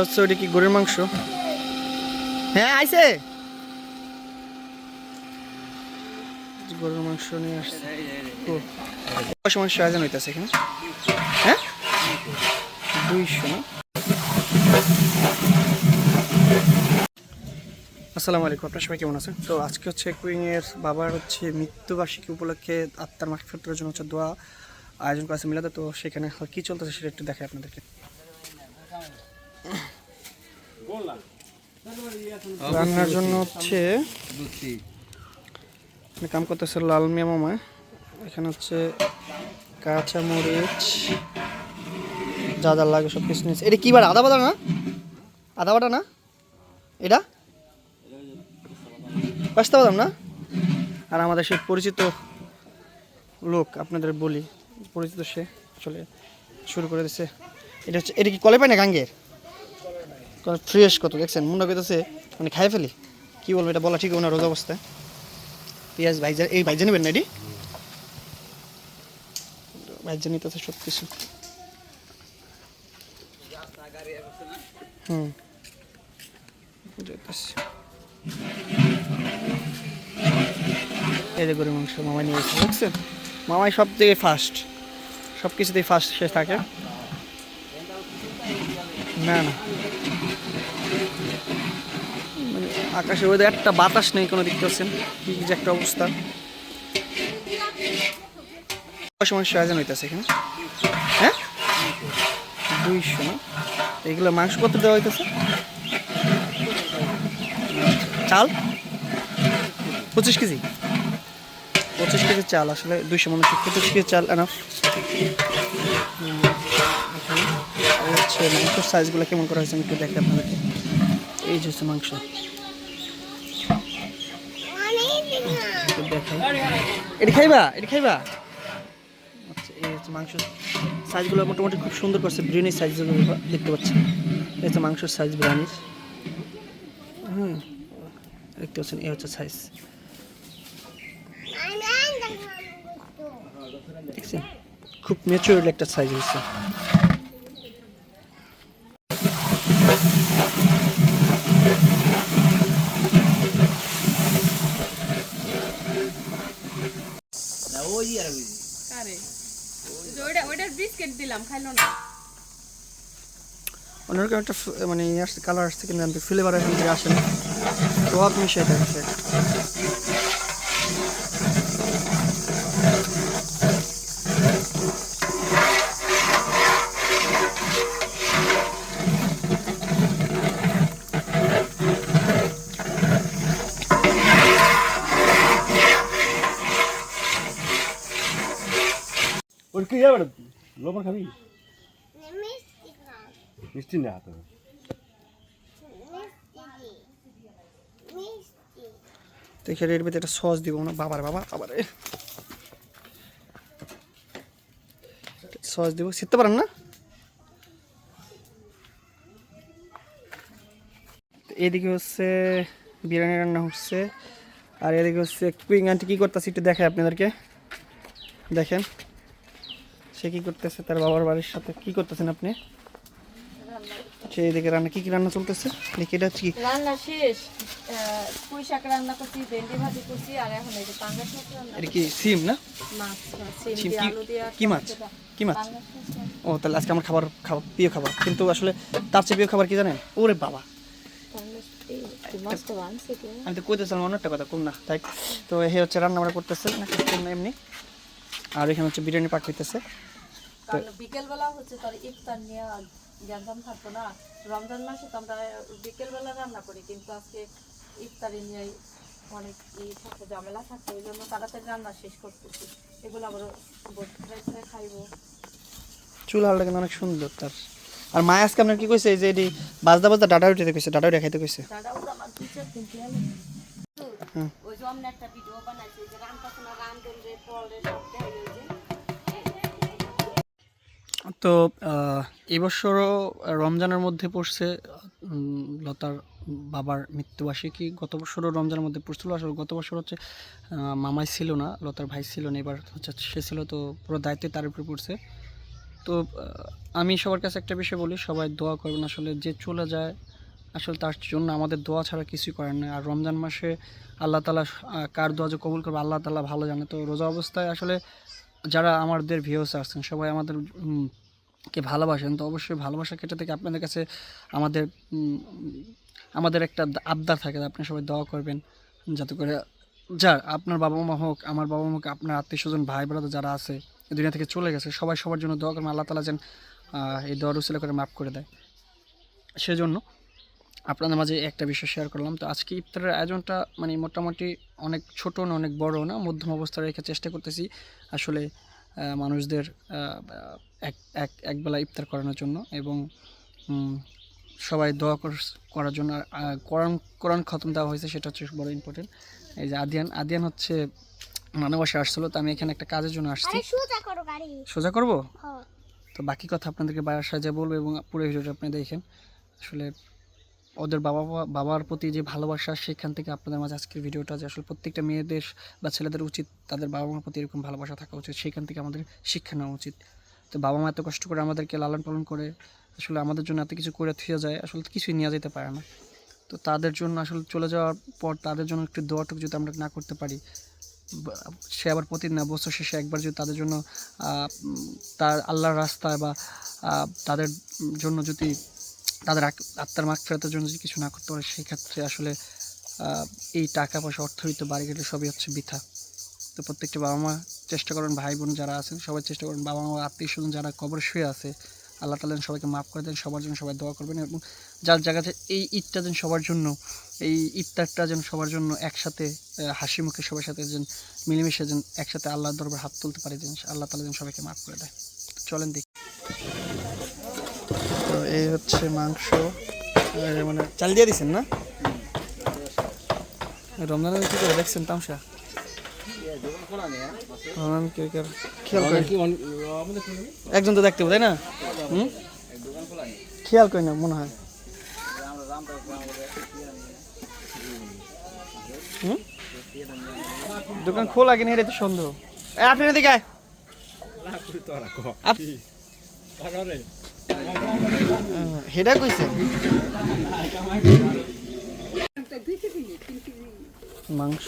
হচ্ছে কি গরুর মাংস? হ্যাঁ আইছে। গরুর মাংস নিয়ে আসছে। কয়শো মাংস আয়োজন হইতেছে এখানে? হ্যাঁ? দুইশো না? আসসালামু আলাইকুম। আপনার সবাই কেমন আছেন? তো আজকে হচ্ছে কুইং এর বাবার হচ্ছে মৃত্যুবার্ষিকী উপলক্ষে আত্মার মাগফিরাতের জন্য হচ্ছে দোয়া আয়োজন করা আছে মিলাদে। তো সেখানে কী চলতেছে সেটা একটু দেখাই আপনাদেরকে। রান্নার জন্য হচ্ছে কাম করতেছে লাল মিয়া মামা এখানে হচ্ছে কাঁচা মরিচ যা যা লাগে সব কিছু নিয়েছে। এটা কি বার আদা বাটা না? আদা বাটা না? এটা? পাস্তা বাদাম না। আর আমাদের সে পরিচিত লোক আপনাদের বলি, পরিচিত সে চলে শুরু করে দিছে। এটা হচ্ছে, এটা কি কলে পায় না গাঙ্গের ফ্রেশ কত, দেখছেন? মনে করতেছে মানে খাই ফেলি? কী বলব, এটা বলা ঠিক না রোজ অবস্থায় পেঁয়াজ ভাইজা, এই ভাইজা নেবেন না এটি? ভাইজা নিতেছে সব কিছু হুম এই গরু মাংস মামাই নিয়ে এসেছে দেখছেন মামাই সব থেকে ফার্স্ট সব কিছুতেই ফার্স্ট শেষ থাকে। না না। মানে আকাশে ওদের একটা বাতাস নেই কোনো দিক পাচ্ছেন কি যে একটা অবস্থা। কয়শো মাংস আয়োজন হইতেছে এখানে? হ্যাঁ? দুইশো, না? এগুলো মাংস কত দেওয়া হইতেছে চাল পঁচিশ কেজি। পঁচিশ কেজি চাল, আসলে দুইশো মানুষ পঁচিশ কেজি চাল এনাফ হচ্ছে মাংসের সাইজগুলো কেমন করা হয়েছে একটু দেখে আপনাদেরকে। এই যে হচ্ছে মাংস। এটা খাইবা? এটা খাইবা? আচ্ছা এই হচ্ছে মাংস। সাইজগুলো মোটামুটি খুব সুন্দর করছে, বিরিয়ানির সাইজগুলো দেখতে পাচ্ছি এই হচ্ছে মাংসের সাইজ বিরিয়ানির। হুম দেখতে পাচ্ছেন এই হচ্ছে সাইজ দেখছেন? খুব ম্যাচিওর একটা সাইজ হয়েছে। কারে যে। ওইটা ওইটার বিস্কিট দিলাম খাইলো না। অন্যরকম একটা মানে আসছে কালার আসছে কিন্তু আমি ফ্লেভার এখান থেকে আসে না। টক মিশে থাকছে ওর খাবি? মিষ্টি না তো দেখে এর ভিতরে একটা সস দিব না, বাবার বাবা, বাবারে। সস দিব শিখতে পারেন না? এদিকে হচ্ছে বিরিয়ানি রান্না হচ্ছে, আর এদিকে হচ্ছে কুইং আন্টি কী করতেছে একটু দেখায় আপনাদেরকে। দেখেন, সে কী করতেছে, তার বাবার বাড়ির সাথে কী করতেছেন আপনি? এদিকে রান্না কী কী রান্না চলতেছে? দেখি এটা কি? রান্না শেষ পুঁই শাক রান্না করছি ভেন্ডি ভাজি করছি আর এখন এই যে পাঙ্গাস মাছ রান্না এটা কি সিম না? মাছ সিম সিম দিয়ে আলু দিয়ে কি মাছ? কি মাছ? ও তাহলে আজকে আমার খাবার খাবার প্রিয় খাবার। কিন্তু আসলে তার চেয়ে প্রিয় খাবার কি জানেন? ওরে বাবা। আমি তো কইতেছিলাম একটা কথা কোন না। তাই তো হে হচ্ছে রান্না বান্না করতেছে না কোন না এমনি। আর এখানে হচ্ছে বিরিয়ানি পাক হইতেছে। বিকেলবেলা হচ্ছে তোর ইফতার নিয়ে গ্যাঞ্জাম থাকতো না। রমজান মাসে তো আমরা বিকেলবেলা রান্না করি কিন্তু আজকে ইফতারি নিয়ে অনেক ই থাকে ঝামেলা থাকে ওই জন্য তাড়াতাড়ি রান্না শেষ করতেছি। এগুলো আবার বসে খাইবো। চুল হালটা কিন্তু অনেক সুন্দর তার। আর মা আজকে আপনার কি কইছে এই যে এটি বাজদা বাজদা ডাটা উঠে কইছে ডাটা উঠে খাইতে কইছে কিন্তু ওই যে একটা ভিডিও বানাইছে যে রামকাসনা রামচন্দ্রের পরে সব দেখাই ওই যে তো এবছরও রমজানের মধ্যে পড়ছে লতার বাবার মৃত্যুবার্ষিকী গত বছরও রমজানের মধ্যে পড়ছিল, আসলে গত বছর হচ্ছে মামাই ছিল না, লতার ভাই ছিল না, এবার হচ্ছে সে ছিল, তো পুরো দায়িত্ব তার উপরে পড়ছে। তো আমি সবার কাছে একটা বিষয় বলি, সবাই দোয়া করবেন, আসলে যে চলে যায়, আসলে তার জন্য আমাদের দোয়া ছাড়া কিছুই করার নেই। আর রমজান মাসে আল্লাহ তালা কার দোয়া যে কবুল করবে, আল্লাহ তালা ভালো জানে। তো রোজা অবস্থায় আসলে যারা আমাদের ভিউস আসছেন সবাই আমাদের কে ভালোবাসেন, তো অবশ্যই ভালোবাসার ক্ষেত্রে থেকে আপনাদের কাছে আমাদের আমাদের একটা আবদার থাকে আপনি সবাই দোয়া করবেন। যাতে করে যার, আপনার বাবা মা হোক, আমার বাবা মা হোক, আপনার আত্মীয় স্বজন ভাই ব্রাদার যারা আছে, এই দুনিয়া থেকে চলে গেছে, সবাই সবার জন্য দোয়া করবেন, আল্লাহ তালা যেন এই দোয়া রুসিলা করে মাফ করে দেয়। সেজন্য আপনাদের মাঝে একটা বিষয় শেয়ার করলাম, তো আজকে ইফতারের আয়োজনটা মানে মোটামুটি অনেক ছোট না, অনেক বড় না, মধ্যম অবস্থা রেখে চেষ্টা করতেছি। আসলে মানুষদের এক এক একবেলা ইফতার করানোর জন্য এবং সবাই দোয়া কর- করার জন্য কোরআন কোরআন খতম দেওয়া হয়েছে সেটা হচ্ছে বড় ইম্পর্টেন্ট এই যে আদিয়ান আদিয়ান হচ্ছে মানবাসে আসছিল তো আমি এখানে একটা কাজের জন্য আসছি। সোজা করব? হ তো বাকি কথা আপনাদেরকে বাসায় সাজা বলব এবং পুরো ভিডিওটা আপনি দেখেন। আসলে ওদের বাবা, বাবার প্রতি যে ভালোবাসা, সেখান থেকে আপনাদের মাঝে আজকের ভিডিওটা যে আসলে প্রত্যেকটা মেয়েদের বা ছেলেদের উচিত, তাদের বাবা মার প্রতি এরকম ভালোবাসা থাকা উচিত, সেখান থেকে আমাদের শিক্ষা নেওয়া উচিত। তো বাবা মা এত কষ্ট করে আমাদেরকে লালন পালন করে, আসলে আমাদের জন্য এত কিছু করে থুয়ে যায়, আসলে কিছুই নেওয়া যেতে পারে না। তো তাদের জন্য আসলে চলে যাওয়ার পর তাদের জন্য একটু দোয়াটুকু যদি আমরা না করতে পারি সে আবার প্রতিদিন বছর শেষে একবার যদি তাদের জন্য তার আল্লাহর রাস্তায় বা তাদের জন্য যদি তাদের আত্মার মাগ ফেরাতের জন্য যদি কিছু না করতে পারে সেই ক্ষেত্রে আসলে এই টাকা পয়সা অর্থনীতি বাড়ি গেলে সবই হচ্ছে বৃথা। তো প্রত্যেকটা বাবা মা চেষ্টা করেন, ভাই বোন যারা আছেন, সবাই চেষ্টা করেন, বাবা মা, আত্মীয় স্বজন যারা কবর শুয়ে আছে, আল্লাহ তালা সবাইকে মাফ করে দেন, সবার জন্য সবাই দোয়া করবেন এবং যার জায়গাতে এই ঈদটা যেন সবার জন্য, এই ইফতারটা যেন সবার জন্য একসাথে হাসি মুখে সবার সাথে যেন মিলেমিশে যেন একসাথে আল্লাহর দরবার হাত তুলতে পারে, যেন আল্লাহ তালা যেন সবাইকে মাফ করে দেয়। চলেন দেখি। এই হচ্ছে মাংস। মানে চাল দিয়ে দিচ্ছেন না? রমজানে কি করে দেখছেন তামসা? একজন তো দেখতে তাই না? হুম? খেয়াল করি না মনে হয়। দোকান খোলা কিনা এটা তো সন্দেহ। এ, আপনি এদিকে আয়। হেডা কইছে? মাংস।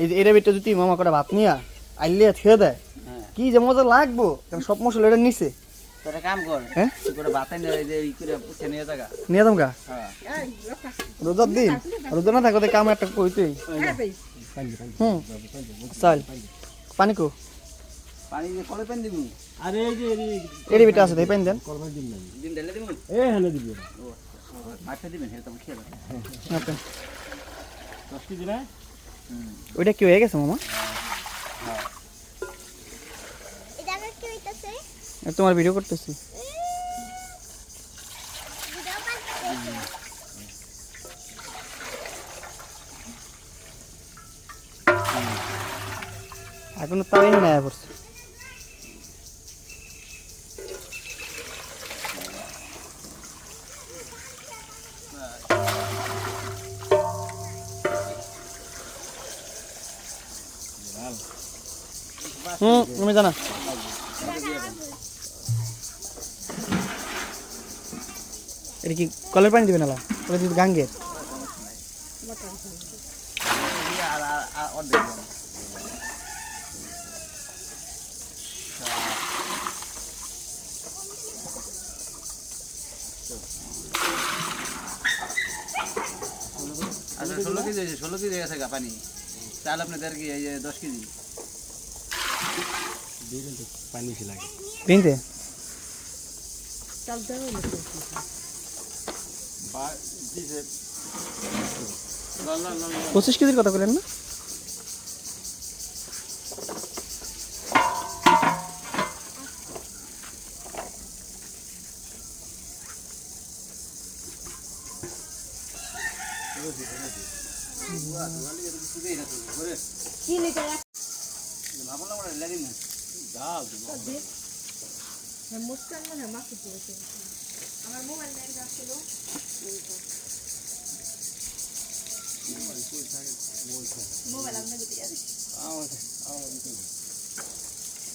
এই যে এর ভিতরে যদি মামা করে ভাত নিয়া আইলে থিয়ে দেয় কি যে মজা লাগবো? কারণ সব মশলা এটা নিছে। তোরা কাম কর হ্যাঁ? করে বাতাই নিয়ে যে ই করে পুছে নিয়ে জায়গা নিয়ে দাম গা? হ্যাঁ। রোজার দিন? রোজা না থাকতে কাম একটা কইতেই। হুম। চল। পানি কো? পানি দিয়ে কলে পেন দিবি? আরে এই যে এর ভিতরে আছে দেই পানি দেন। করবার দিন নাই দিন ঢেলে দিবি এ হ্যাঁ দিবি। মাঠে দিবেন কেজি না? ওইটা কি হয়ে গেছে মামা? এটা আবার কি হইতাছে এ, তোমার ভিডিও করতেছি এখন এনে নেয়া পড়ছে হুম তুমি জানা? এটা কি কলের পানি দিবে নালা? ওটা দিবে গাঙ্গের। আচ্ছা ষোলো কেজি হয়েছে, ষোলো কেজি গা পানি। চাল আপনি দেড় কেজি দশ কেজি। পানি বেশি লাগে না পঁচিশ কেজির কথা বলেন না কি লিটার ভাবলাম আমরা লাগি না মুস্কান মনে হয় মাকে পড়েছে আমার মোবাইল যাচ্ছিল মোবাইল আপনাকে দিয়ে দিই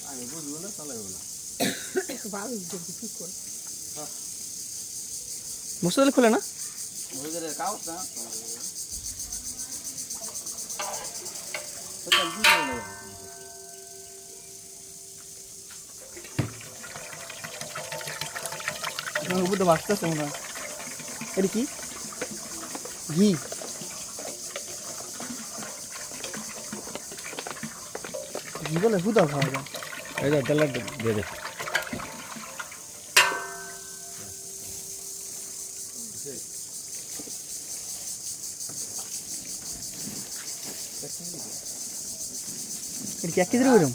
আমি বুঝব না চালাবো না। মসুর ডাল খোলে না? কাগজ না? করে নেব? বাঁচতেছে মনে হয়। এটা কি? ঘি। ঘি বলে হুদা খাওয়া যায়। এই যে তেলের দিয়ে দে এটা কি এক কেজির ওইরকম?